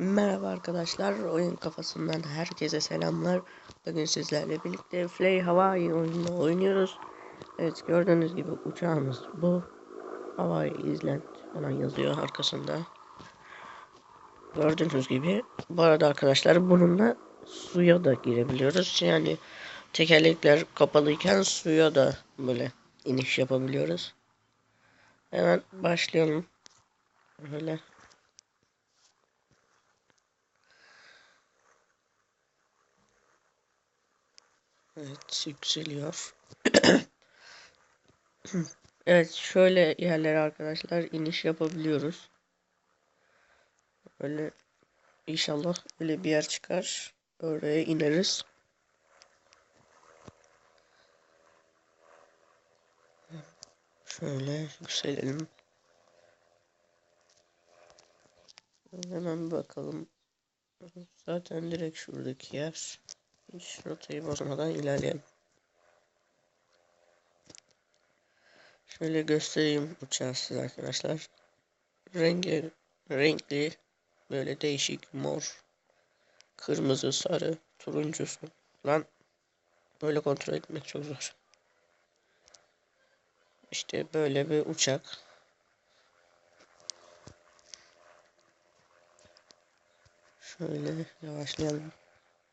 Merhaba arkadaşlar, oyun kafasından herkese selamlar. Bugün sizlerle birlikte Fly Hawaii oyununu oynuyoruz. Evet gördüğünüz gibi uçağımız bu. Hawaii Island falan yazıyor arkasında. Gördüğünüz gibi. Bu arada arkadaşlar bununla suya da girebiliyoruz. Yani tekerlekler kapalıyken suya da böyle iniş yapabiliyoruz. Hemen başlayalım. Böyle Evet yükseliyor. evet şöyle yerlere arkadaşlar iniş yapabiliyoruz. Böyle inşallah öyle bir yer çıkar. Oraya ineriz. Şöyle yükselelim. Hemen bakalım. Zaten direkt şuradaki yer. Hiç rotayı bozmadan ilerleyelim. Şöyle göstereyim uçağı size arkadaşlar. Rengi renkli böyle değişik mor, kırmızı, sarı, turuncusu lan böyle kontrol etmek çok zor. İşte böyle bir uçak. Şöyle yavaşlayalım.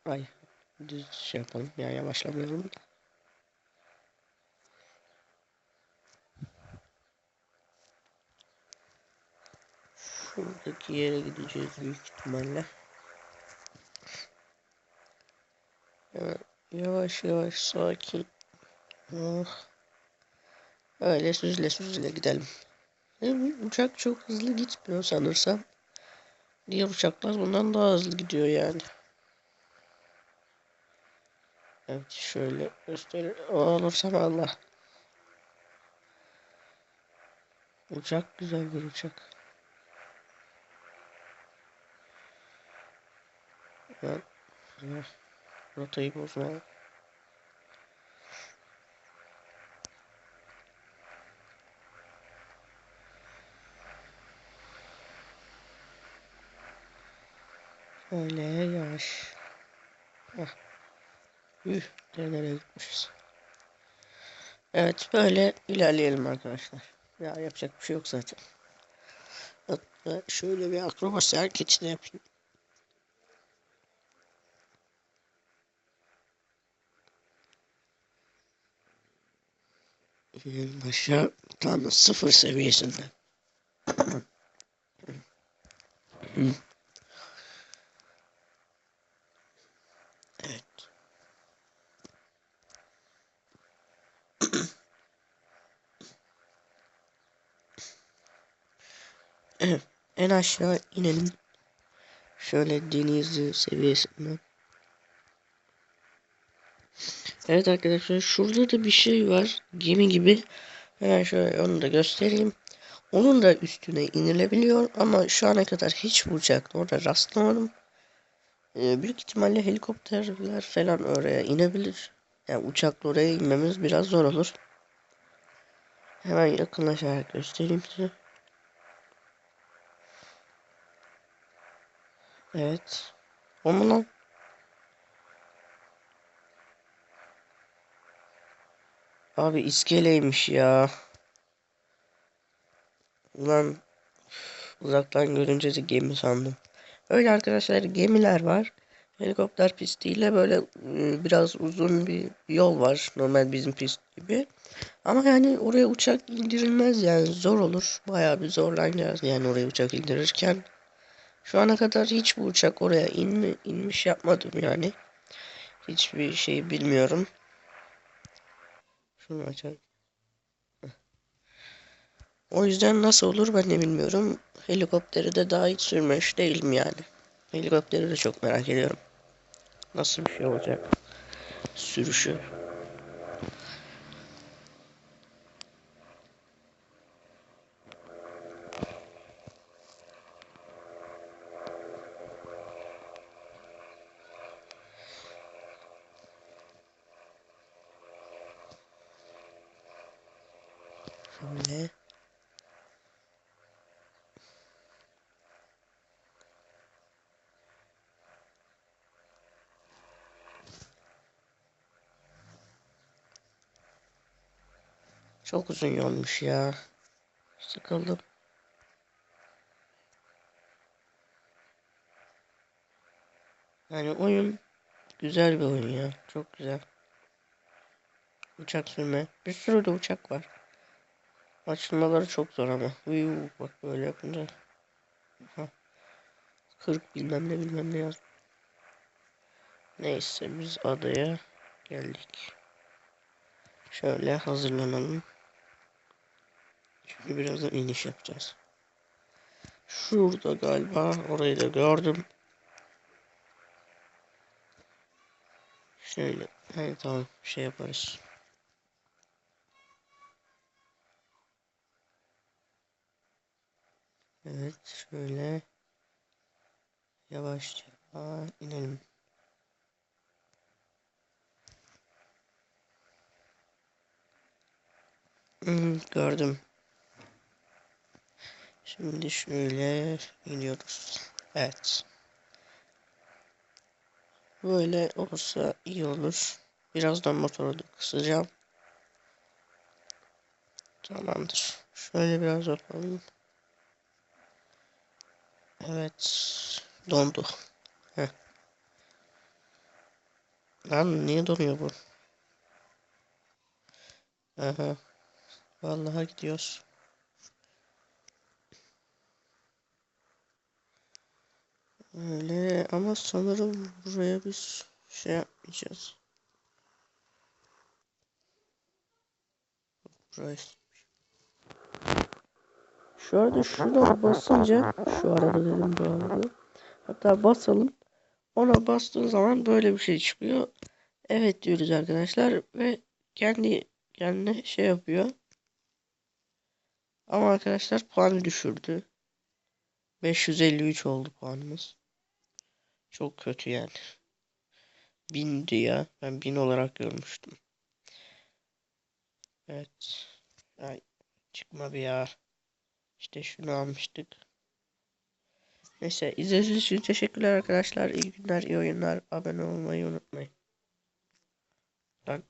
Ay düz şey yapalım ya yavaşlamayalım da. Şuradaki yere gideceğiz büyük ihtimalle. Evet, yavaş yavaş sakin. Oh. Öyle süzle süzle gidelim. Uçak çok hızlı gitmiyor sanırsam. Diğer uçaklar bundan daha hızlı gidiyor yani. Evet şöyle gösterir. Olursam Allah. Uçak güzel bir uçak. Ben rotayı bozma. Şöyle yavaş. Heh. Üh, nereye gitmişiz. Evet böyle ilerleyelim arkadaşlar. Ya yapacak bir şey yok zaten. Hatta şöyle bir akrobasi hareketi de yapayım. Aşağı tam sıfır seviyesinde. evet. Evet. En aşağı inelim. Şöyle denizli seviyesinden. Evet arkadaşlar şurada da bir şey var. Gemi gibi. Hemen şöyle onu da göstereyim. Onun da üstüne inilebiliyor ama şu ana kadar hiç uçak orada rastlamadım. Ee, büyük ihtimalle helikopterler falan oraya inebilir. Yani uçakla oraya inmemiz biraz zor olur. Hemen yakınlaşarak göstereyim size. Evet. O mu lan? Abi iskeleymiş ya. Ulan uzaktan görünce de gemi sandım. Öyle arkadaşlar gemiler var. Helikopter pistiyle böyle ıı, biraz uzun bir yol var. Normal bizim pist gibi. Ama yani oraya uçak indirilmez yani zor olur. Bayağı bir zorlanacağız yani oraya uçak indirirken. Şu ana kadar hiç bu uçak oraya inmi, inmiş yapmadım yani. Hiçbir şey bilmiyorum. Şunu açalım. O yüzden nasıl olur ben de bilmiyorum. Helikopteri de daha hiç sürmüş değilim yani. Helikopteri de çok merak ediyorum. Nasıl bir şey olacak? Sürüşü. Şöyle. Çok uzun yolmuş ya. Sıkıldım. Yani oyun güzel bir oyun ya. Çok güzel. Uçak sürme. Bir sürü de uçak var. Açılmaları çok zor ama. Uyu, bak böyle yapınca. Aha. 40 bilmem ne bilmem ne yaz. Neyse biz adaya geldik. Şöyle hazırlanalım. Çünkü birazdan iniş yapacağız. Şurada galiba orayı da gördüm. Şöyle. Evet tamam şey yaparız. Evet şöyle yavaşça inelim. Hmm, gördüm. Şimdi şöyle iniyoruz. Evet. Böyle olursa iyi olur. Birazdan motoru da kısacağım. Tamamdır. Şöyle biraz yapalım. Evet. Dondu. Heh. Lan niye donuyor bu? Aha. Vallahi gidiyoruz. Öyle ama sanırım buraya biz şey yapmayacağız. Buraya. Şu arada şuna basınca şu arada dedim bu arada. Hatta basalım. Ona bastığın zaman böyle bir şey çıkıyor. Evet diyoruz arkadaşlar ve kendi kendine şey yapıyor. Ama arkadaşlar puanı düşürdü. 553 oldu puanımız. Çok kötü yani. 1000 ya. Ben 1000 olarak görmüştüm. Evet. Ay çıkma bir ya. İşte şunu almıştık. Neyse izlediğiniz için teşekkürler arkadaşlar. İyi günler, iyi oyunlar. Abone olmayı unutmayın. Lan